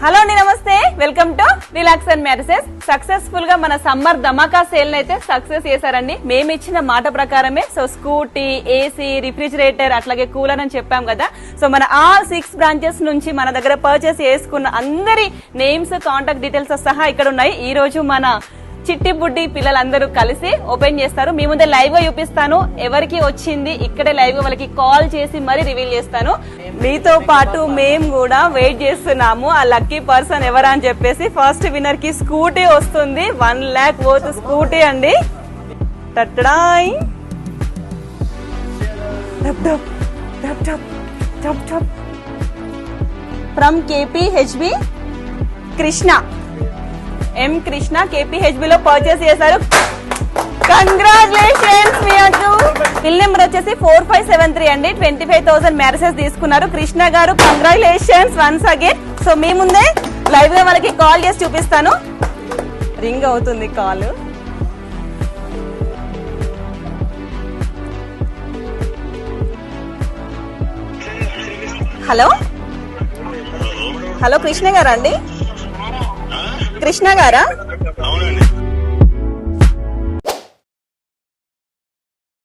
Hello అండి నమస్తే. Welcome to relax and marriages సక్సెస్ఫుల్గా మన సమ్మర్ ధమాకా సేల్ అయితే సక్సెస్ చేశారండి. మేము ఇచ్చిన మాట ప్రకారమే సో స్కూటీ ఏసీ రిఫ్రిజిరేటర్ అట్లాగే కూలర్ అని చెప్పాం కదా. సో మన ఆల్ సిక్స్ బ్రాంచెస్ నుంచి మన దగ్గర పర్చేస్ చేసుకున్న అందరి నేమ్స్ కాంటాక్ట్ డీటెయిల్స్ సహా ఇక్కడ ఉన్నాయి. ఈ రోజు మన చిట్టి బుడ్డి పిల్లలందరూ కలిసి ఓపెన్ చేస్తారు. మీ ముందే లైవ్గా చూపిస్తాను. ఎవరికి వచ్చింది ఇక్కడే లైవ్గా వాళ్ళకి కాల్ చేసి మరి రివీల్ చేస్తాను. మీతో పాటు మేము కూడా వెయిట్ చేస్తున్నాము. ఆ లక్కీ పర్సన్ ఎవరా అని చెప్పేసి ఫస్ట్ విన్నర్కి స్కూటీ వస్తుంది. వన్ ల్యాక్ వర్త్ స్కూటీ అండి. టట్టడాయ్ ఫ్రమ్ కేపీ టప్ కృష్ణ. ఎం కృష్ణ కేపీహెచ్బి లో పర్చేస్ చేశారు. కంగ్రాచులేషన్స్ మీ అంటూ బిల్ నెంబర్ వచ్చేసి ఫోర్ ఫైవ్ సెవెన్ త్రీ అండి. ట్వంటీ ఫైవ్ థౌసండ్ మ్యారేజెస్ తీసుకున్నారు. Krishna garu congratulations once again so మీ ముందే లైవ్గా వాళ్ళకి కాల్ చేసి చూపిస్తాను. రింగ్ అవుతుంది కాల్ హలో హలో కృష్ణ గారా అండి? కృష్ణ గారా? అవునండి.